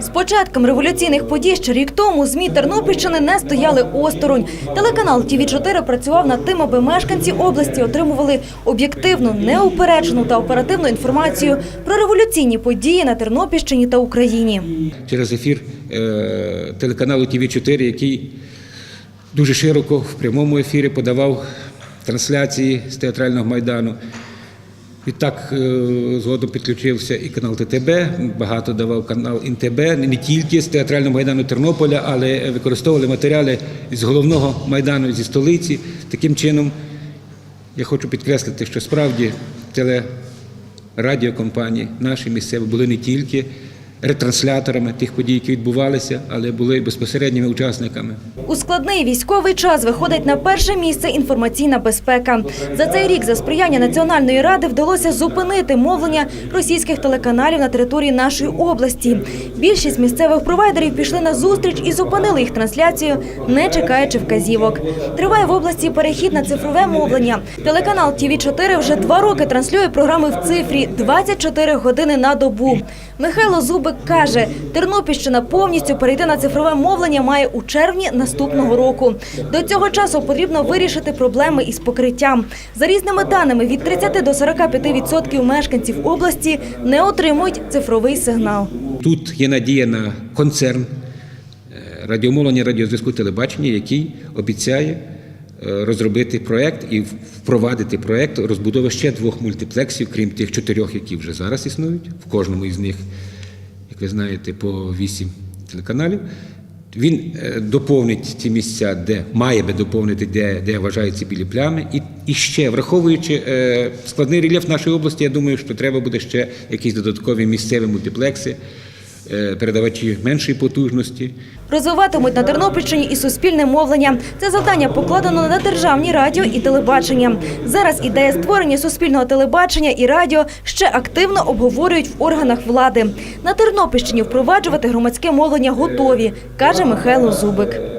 З початком революційних подій ще рік тому ЗМІ Тернопільщини не стояли осторонь. Телеканал ТВ 4 працював над тим, аби мешканці області отримували об'єктивну, неупереджену та оперативну інформацію про революційні події на Тернопільщині та Україні. через ефір е, телеканалу ТВ 4 який дуже широко в прямому ефірі подавав трансляції з театрального майдану. Відтак е, згодом підключився і канал ТТБ, багато давав канал ІНТБ, не тільки з театрального майдану Тернополя, але використовували матеріали з головного майдану зі столиці. Таким чином, я хочу підкреслити, що справді телерадіокомпанії наші місцеві були не тільки ретрансляторами тих подій, які відбувалися, але були безпосередніми учасниками. У складний військовий час виходить на перше місце інформаційна безпека. За цей рік за сприяння Національної ради вдалося зупинити мовлення російських телеканалів на території нашої області. Більшість місцевих провайдерів пішли на зустріч і зупинили їх трансляцію, не чекаючи вказівок. Триває в області перехід на цифрове мовлення. Телеканал ТВ 4 вже два роки транслює програми в цифрі 24 години на добу. Михайло Зубик каже, Тернопільщина повністю перейти на цифрове мовлення має у червні наступного року. До цього часу потрібно вирішити проблеми із покриттям. За різними даними, від 30 до 45% мешканців області не отримують цифровий сигнал. Тут є надія на концерн е, радіомовлення, радіозв'язку телебачення, який обіцяє розробити проект і впровадити проект розбудови ще двох мультиплексів, крім тих чотирьох, які вже зараз існують. В кожному із них, як ви знаєте, по вісім телеканалів. Він е, доповнить ті місця, де має би доповнити, де, де вважаються білі плями. І, і ще, враховуючи е, складний рельєф нашої області, я думаю, що треба буде ще якісь додаткові місцеві мультиплекси, е, передавачі меншої потужності. Розвиватимуть на Тернопільщині і суспільне мовлення. Це завдання покладено на державні радіо і телебачення. Зараз ідея створення суспільного телебачення і радіо ще активно обговорюють в органах влади. На Тернопільщині впроваджувати громадське мовлення готові, каже Михайло Зубик.